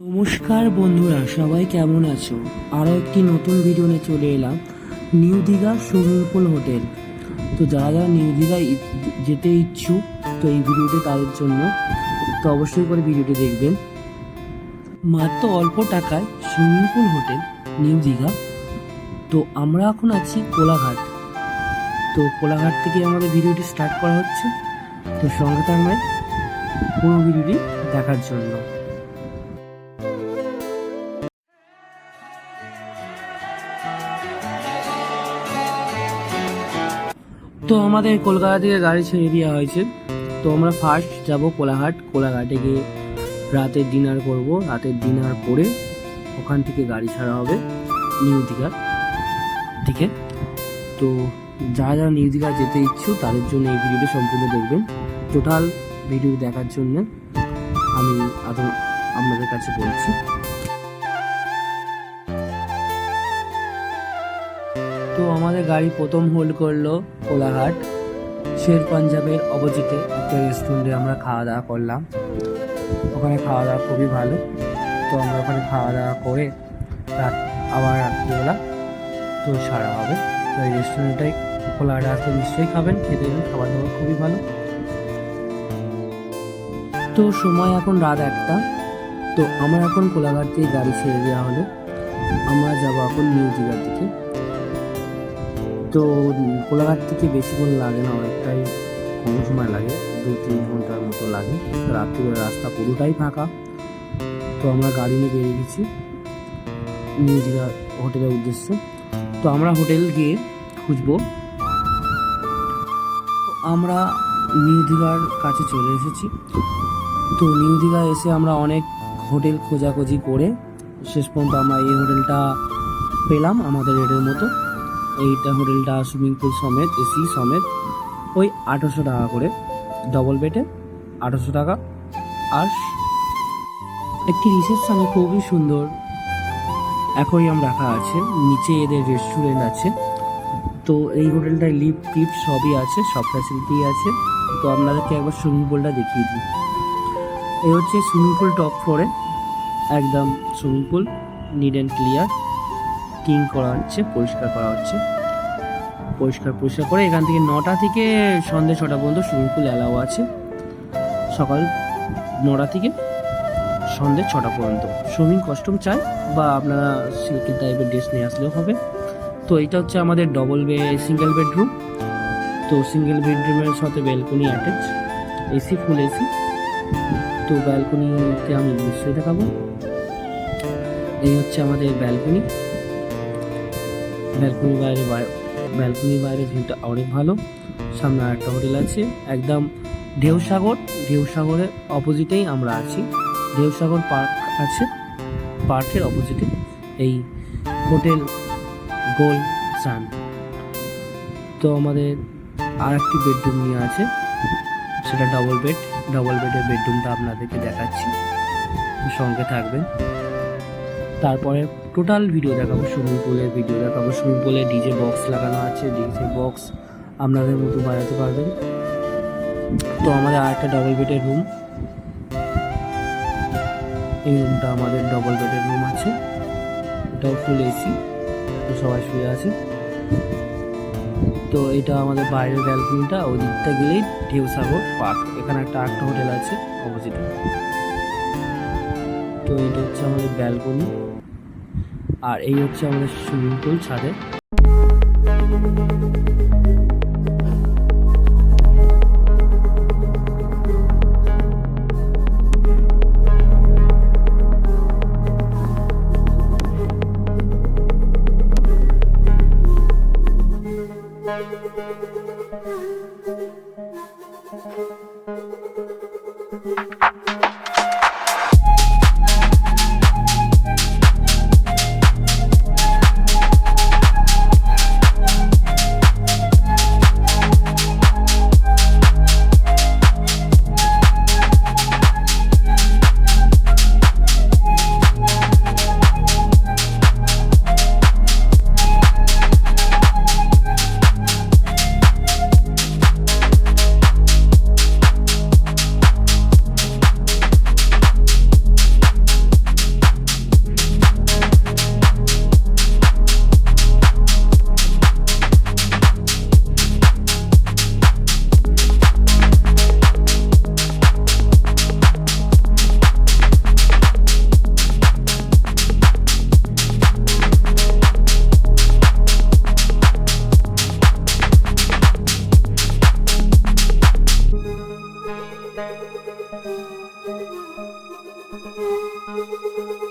নমস্কার বন্ধুরা, সবাই কেমন আছো? আরও একটি নতুন ভিডিও নিয়ে চলে এলাম, new Digha swimming pool hotel. তো যারা যারা নিউ দীঘায় যেতে ইচ্ছুক, তো এই ভিডিওটি তাদের জন্য, তো অবশ্যই করে ভিডিওটি দেখবেন। মাত্র অল্প টাকায় swimming pool hotel, new Digha. তো আমরা এখন আছি কোলাঘাট। তো কোলাঘাট থেকে আমাদের ভিডিওটি স্টার্ট করা হচ্ছে। তো সঙ্গে থাকবেন পুরো ভিডিওটি দেখার জন্য। তো আমাদের কলকাতা থেকে গাড়ি ছেড়ে দেওয়া হয়েছে। তো আমরা ফার্স্ট যাব কোলাঘাট। কোলাঘাটে গিয়ে রাতের ডিনার করব। রাতের ডিনার করে ওখান থেকে গাড়ি ছাড়া হবে নিউ দীঘার দিকে। তো যারা যারা নিউ দীঘা যেতে ইচ্ছুক তাদের জন্য এই ভিডিওটি সম্পূর্ণ দেখবেন। টোটাল ভিডিও দেখার জন্য আমি আপনাদের কাছে বলছি। তো আমাদের গাড়ি প্রথম হোল্ড করল কোলাঘাট, শের পাঞ্জাবের অপোজিটে, একটা রেস্টুরেন্টে আমরা খাওয়া দাওয়া করলাম। ওখানে খাওয়া দাওয়া খুবই ভালো। তো আমরা ওখানে খাওয়া দাওয়া করে রাত, আবার রাত্রিবেলা তো সারা হবে। তো এই রেস্টুরেন্টটাই কোলাঘাট আসলে নিশ্চয়ই খাবেন, খেতে খাবার দাবার খুবই ভালো। তো সময় এখন রাত একটা। তো আমরা এখন কোলাঘাট থেকে গাড়ি ছেড়ে দেওয়া হলো। আমরা যাব এখন নিউ দীঘার দিকে। তো কোলাঘাট থেকে বেশিক্ষণ লাগে না, অনেকটাই কম সময় লাগে, দু তিন ঘণ্টার মতো লাগে। রাত্রিবেলা রাস্তা পুরোটাই ফাঁকা। তো আমরা গাড়ি নিয়ে বেরিয়ে গেছি নিউ হোটেলের উদ্দেশ্যে। তো আমরা হোটেল গিয়ে খুঁজবো। আমরা নিউ দীঘার কাছে চলে এসেছি। তো নিউ দীঘা এসে আমরা অনেক হোটেল খোঁজাখুঁজি করে শেষ পর্যন্ত আমরা এই হোটেলটা পেলাম আমাদের রেটের মতো। এইটা হোটেলটা সুইমিং পুল সমেত এসি সমেত, ওই আঠারোশো টাকা করে। ডবল বেডে আঠারোশো টাকা। আর একটি রিসেপশনে খুবই সুন্দর অ্যাকোরিয়াম রাখা আছে। নিচে এদের রেস্টুরেন্ট আছে। তো এই হোটেলটায় লিফট টিপ সবই আছে, সব ফ্যাসিলিটি আছে। তো আপনাদেরকে একবার সুইমিং পুলটা দেখিয়ে দিই। এই হচ্ছে সুইমিং পুল টপ ফ্লোরে একদম swimming pool neat and clear clean করা হচ্ছে, পরিষ্কার করা হচ্ছে। পরিষ্কার পরিষ্কার করে এখান থেকে নটা থেকে সন্ধ্যে ছটা পর্যন্ত সুইমিং পুল অ্যালাও আছে। সকাল নটা থেকে সন্ধ্যে ছটা পর্যন্ত। সুইমিং কস্টিউম চাই বা আপনারা সিল্কি টাইপের ড্রেস নিয়ে আসলেও হবে। তো এটা হচ্ছে আমাদের ডবল বে সিঙ্গেল বেডরুম তো সিঙ্গেল বেডরুমের সাথে balcony attach AC full AC তো ব্যালকনিতে আমি নিশ্চয়ই দেখাবো। এই হচ্ছে আমাদের ব্যালকনি ব্যালকনি বাইরে ব্যালকনির বাইরে ভিউটা অনেক ভালো। সামনে একটা হোটেল আছে, একদম ঢেউসাগর। ঢেউসাগরের অপোজিটেই আমরা আছি। ঢেউসাগর পার্ক আছে, পার্কের অপোজিটে। এই হোটেল গোল সান তো আমাদের আর একটি বেডরুম নিয়ে আছে, সেটা ডবল বেড ডবল বেডের বেডরুমটা আপনাদেরকে দেখাচ্ছি। সঙ্গে থাকবেন। তারপরে টোটাল ভিডিও দেখাবো সুইমিং পুলের ভিডিও দেখাবো। সুইমিং পুলে ডিজে বক্স লাগানো আছে ডিজে বক্স আপনাদের মতো বাজাতে পারবেন। তো আমাদের আর একটা ডবল বেডের রুম এই রুমটা আমাদের ডবল বেডের রুম আছে। এটাও ফুল এসি তো সবাই শুয়ে আছে। তো এটা আমাদের বাইরের ব্যালকনিটা ওই দিকটা গেলেই ঢেউসাগর পার্ক। এখানে একটা আরেকটা হোটেল আছে অপোজিটে তো এটা হচ্ছে আমাদের ব্যালকনি আর এই হচ্ছে আমাদের সুইমিং পুল ছাদে Música